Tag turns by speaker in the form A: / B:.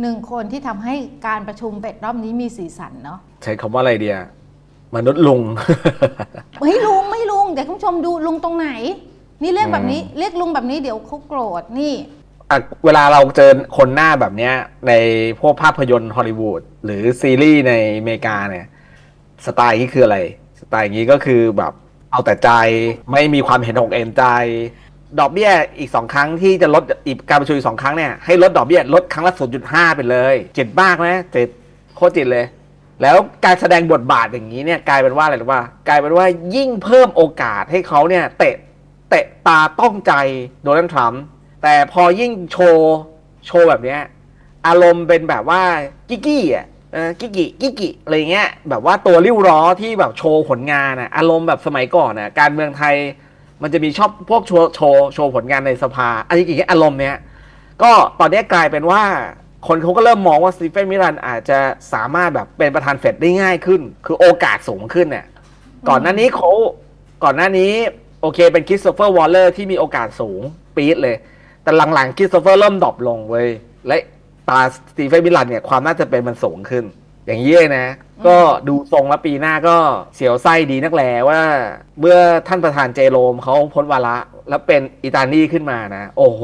A: หนึ่งคนที่ทำให้การประชุมเป็ดรอบนี้มีสีสันเนาะ
B: ใช้คำว่าอะไรเดียมนุษย์ลุง
A: เฮ้ยลุงไม่ลุงเดี๋ยวคุณผู้ชมดูลุงตรงไหน นี่เรียกแบบนี้เรียกลุงแบบนี้เดี๋ยวเขาโกรธนี่
B: อะเวลาเราเจอคนหน้าแบบเนี้ย ในพวกภาพยนตร์ฮอลลีวูดหรือซีรีส์ในอเมริกาเนี่ย สไตล์นี้คืออะไร สไตล์อย่างนี้ก็คือแบบเอาแต่ใจไม่มีความเห็นอกเอ็นใจ ดอกเบี้ยอีกสองครั้งที่จะลดอีกการประชุมอีกสองครั้งเนี่ยให้ลดดอกเบี้ยลดครั้งละ0.5ไปเลยเจ็ดมากไหมเจ็ดโคตรเจิตเลย แล้วการแสดงบทบาทอย่างนี้เนี่ยกลายเป็นว่าอะไรหรู้ป่ะกลายเป็นว่ายิ่งเพิ่มโอกาสให้เขาเนี่ยเตะเตะตาต้องใจโดนัลด์ทรัมป์แต่พอยิ่งโชว์โชว์แบบเนี้ยอารมณ์เป็นแบบว่ากิกกี้อะกิกกิกิกกิอะไรเงี้ยแบบว่าตัวริ้วล้อที่แบบโชว์ผลงานอะอารมณ์แบบสมัยก่อนอะการเมืองไทย มันจะมีชอบพวกโชว์โชว์โชว์ผลงานในสภาอันนี้อย่างเงี้ยอารมณ์เนี้ยก็ตอนนี้กลายเป็นว่าคนเขาก็เริ่มมองว่าสตีเฟนมิลันอาจจะสามารถแบบเป็นประธานเฟดได้ง่ายขึ้น คือโอกาสสูงขึ้นเนี่ยก่อนหน้านี้เขาก่อนหน้านี้โอเคเป็นคริสโตเฟอร์วอลเลอร์ที่มีโอกาสสูงปี๊ดเลย แต่หลังๆคริสโตเฟอร์เริ่มดรอปลงเว้ยและตาสตีเฟนมิลันเนี่ยความน่าจะเป็นมันสูงขึ้น อย่างนี้เลยนะ ก็ดูทรงแล้วปีหน้าก็เสียวไส้ดีนักแลว่า เมื่อท่านประธานเจโรมเขาพ้นวาระแล้วเป็นอิตาลีขึ้นมานะ โอ้โห